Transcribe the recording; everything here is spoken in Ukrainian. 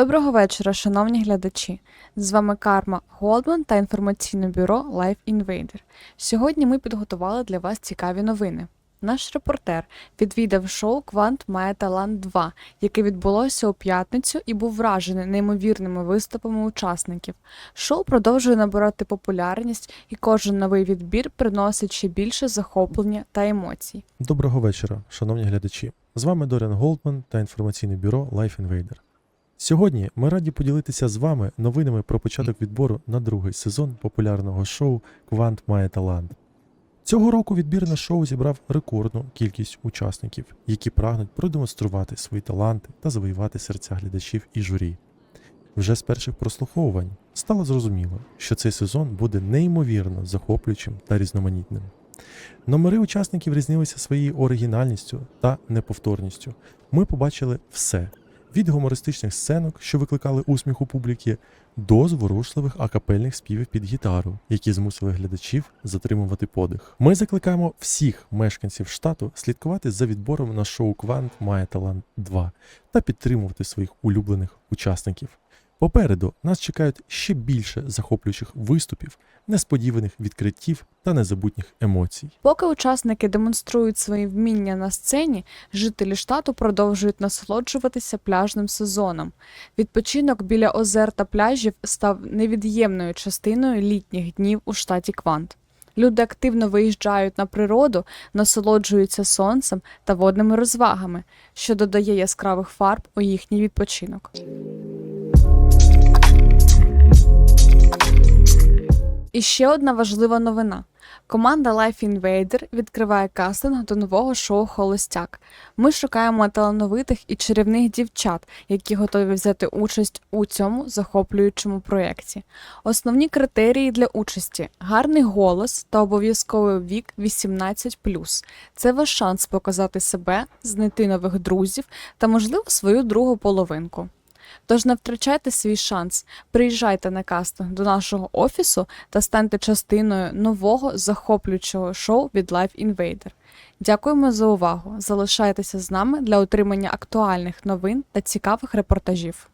Доброго вечора, шановні глядачі. З вами Карма Голдман та інформаційне бюро Life Invader. Сьогодні ми підготували для вас цікаві новини. Наш репортер відвідав шоу Квант має талант 2, яке відбулося у п'ятницю і був вражений неймовірними виступами учасників. Шоу продовжує набирати популярність, і кожен новий відбір приносить ще більше захоплення та емоцій. Доброго вечора, шановні глядачі. З вами Доріан Голдман та інформаційне бюро Life Invader. Сьогодні ми раді поділитися з вами новинами про початок відбору на другий сезон популярного шоу Квант має талант. Цього року відбір на шоу зібрав рекордну кількість учасників, які прагнуть продемонструвати свої таланти та завоювати серця глядачів і журі. Вже з перших прослуховувань стало зрозуміло, що цей сезон буде неймовірно захоплюючим та різноманітним. Номери учасників різнилися своєю оригінальністю та неповторністю. Ми побачили все від гумористичних сценок, що викликали усміх у публіки, до зворушливих акапельних співів під гітару, які змусили глядачів затримувати подих. Ми закликаємо всіх мешканців штату слідкувати за відбором на шоу Квант має талант 2 та підтримувати своїх улюблених учасників. Попереду нас чекають ще більше захоплюючих виступів, несподіваних відкриттів та незабутніх емоцій. Поки учасники демонструють свої вміння на сцені, жителі штату продовжують насолоджуватися пляжним сезоном. Відпочинок біля озер та пляжів став невід'ємною частиною літніх днів у штаті Квант. Люди активно виїжджають на природу, насолоджуються сонцем та водними розвагами, що додає яскравих фарб у їхній відпочинок. І ще одна важлива новина. Команда Life Invader відкриває кастинг до нового шоу Холостяк. Ми шукаємо талановитих і чарівних дівчат, які готові взяти участь у цьому захоплюючому проєкті. Основні критерії для участі: гарний голос та обов'язковий вік 18+. Це ваш шанс показати себе, знайти нових друзів та, можливо, свою другу половинку. Тож не втрачайте свій шанс, приїжджайте на кастинг до нашого офісу та станьте частиною нового захоплюючого шоу від Life Invader. Дякуємо за увагу. Залишайтеся з нами для отримання актуальних новин та цікавих репортажів.